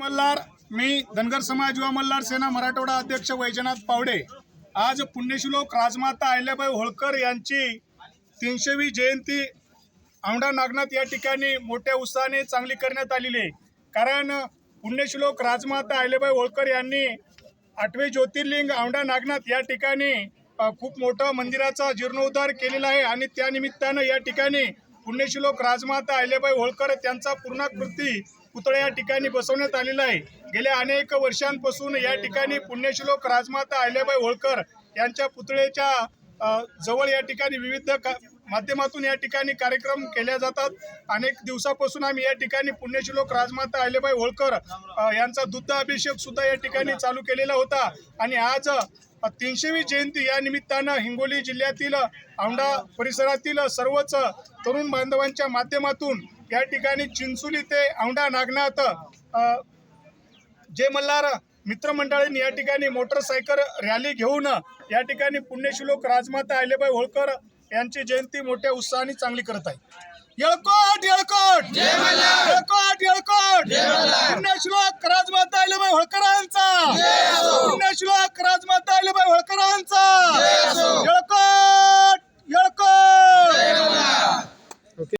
मल्हार मी धनगर समाज युवा मल्हार सेना मराठवाडा अध्यक्ष वैजनाथ पावडे. आज पुण्यश्लोक राजमाता अहिल्याबाई होळकर यांची तीनशेवी जयंती. औंढा नागनाथ या ठिकाणी मोठ्या उत्साहाने चांगली करण्यात आलेली आहे. कारण पुण्यश्लोक राजमाता अहिल्याबाई होळकर यांनी आठवे ज्योतिर्लिंग औंढा नागनाथ या ठिकाणी खूप मोठं मंदिराचा जीर्णोद्धार केलेला आहे आणि त्यानिमित्तानं या ठिकाणी पुण्यश्लोक राजमाता अहिल्याबाई होळकर त्यांचा पूर्णाकृती पुतळा या ठिकाणी बसवण्यात आलेला आहे. गेल्या अनेक वर्षांपासून या ठिकाणी पुण्यश्लोक राजमाता अहिल्याबाई होळकर यांच्या पुतळ्याच्या जवळ या ठिकाणी विविध का माध्यमातून या ठिकाणी कार्यक्रम केले जातात. अनेक दिवसापासून आम्ही या ठिकाणी पुण्यश्लोक राजमाता अहिल्याबाई होळकर यांचा दुग्ध अभिषेक सुद्धा या ठिकाणी चालू केलेला होता. आणि आज तीनशेवी जयंती या निमित्तानं हिंगोली जिल्ह्यातील औंढा परिसरातील सर्वच तरुण बांधवांच्या माध्यमातून या ठिकाणी चिंचोली ते औंढा नागनाथ जय मल्हार मित्रमंडळींनी या ठिकाणी मोटरसायकल रॅली घेऊन या ठिकाणी पुण्यश्लोक राजमाता अहिल्याबाई होळकर यांची जयंती मोठ्या उत्साहाने चांगली करत आहे येळकोट येळकोट! येळकोट येळकोट! पुण्यश्लोक राजमाता अहिल्याबाई होळकरांचा! पुण्यश्लोक राहिले बाई होळकरांचा.